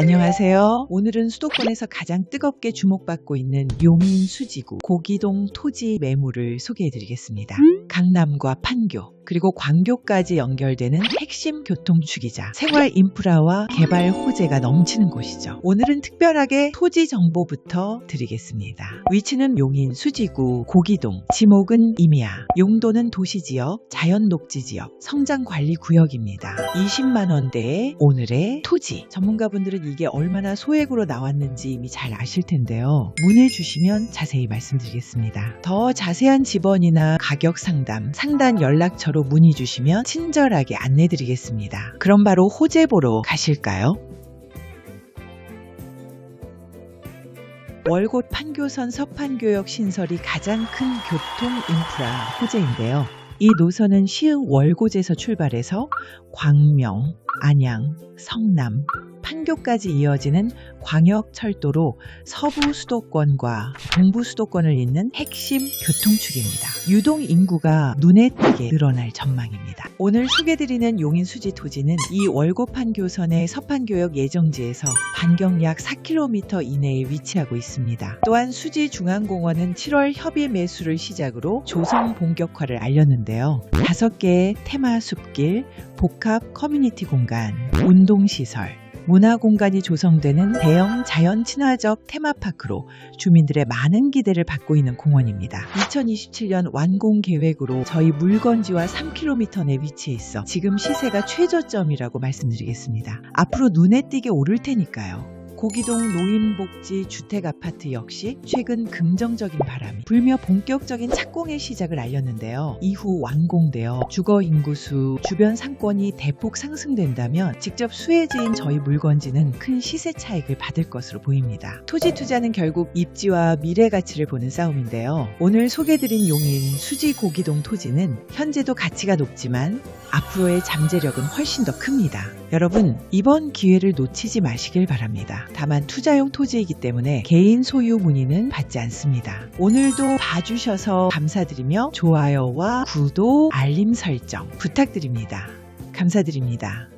안녕하세요. 오늘은 수도권에서 가장 뜨겁게 주목받고 있는 용인 수지구 고기동 토지 매물을 소개해드리겠습니다. 강남과 판교 그리고 광교까지 연결되는 핵심 교통축이자 생활 인프라와 개발 호재가 넘치는 곳이죠. 오늘은 특별하게 토지 정보부터 드리겠습니다. 위치는 용인 수지구 고기동, 지목은 임야, 용도는 도시지역, 자연녹지지역, 성장관리구역입니다. 20만 원대의 오늘의 토지. 전문가분들은 이게 얼마나 소액으로 나왔는지 이미 잘 아실 텐데요. 문의 주시면 자세히 말씀드리겠습니다. 더 자세한 지번이나 가격 상 담, 상단 연락처로 문의 주시면 친절하게 안내 드리겠습니다. 그럼 바로 호재 보러 가실까요? 월곶 판교선 서판교역 신설이 가장 큰 교통 인프라 호재인데요. 이 노선은 시흥 월곶에서 출발해서 광명, 안양, 성남, 판교까지 이어지는 광역철도로 서부 수도권과 동부 수도권을 잇는 핵심 교통축입니다. 유동 인구가 눈에 띄게 늘어날 전망입니다. 오늘 소개드리는 용인 수지 토지는 이 월곶 판교선의 서판교역 예정지에서 반경 약 4km 이내에 위치하고 있습니다. 또한 수지 중앙공원은 7월 협의 매수를 시작으로 조성 본격화를 알렸는데요. 5개의 테마 숲길, 복합 커뮤니티 공간, 운동시설, 문화 공간이 조성되는 대형 자연 친화적 테마파크로 주민들의 많은 기대를 받고 있는 공원입니다. 2027년 완공 계획으로 저희 물건지와 3km 내 위치해 있어 지금 시세가 최저점이라고 말씀드리겠습니다. 앞으로 눈에 띄게 오를 테니까요. 고기동 노인복지 주택 아파트 역시 최근 긍정적인 바람이 불며 본격적인 착공의 시작을 알렸는데요. 이후 완공되어 주거 인구수, 주변 상권이 대폭 상승된다면 직접 수혜지인 저희 물건지는 큰 시세 차익을 받을 것으로 보입니다. 토지 투자는 결국 입지와 미래 가치를 보는 싸움인데요. 오늘 소개드린 용인 수지 고기동 토지는 현재도 가치가 높지만 앞으로의 잠재력은 훨씬 더 큽니다. 여러분, 이번 기회를 놓치지 마시길 바랍니다. 다만 투자용 토지이기 때문에 개인 소유 문의는 받지 않습니다. 오늘도 봐주셔서 감사드리며 좋아요와 구독, 알림 설정 부탁드립니다. 감사드립니다.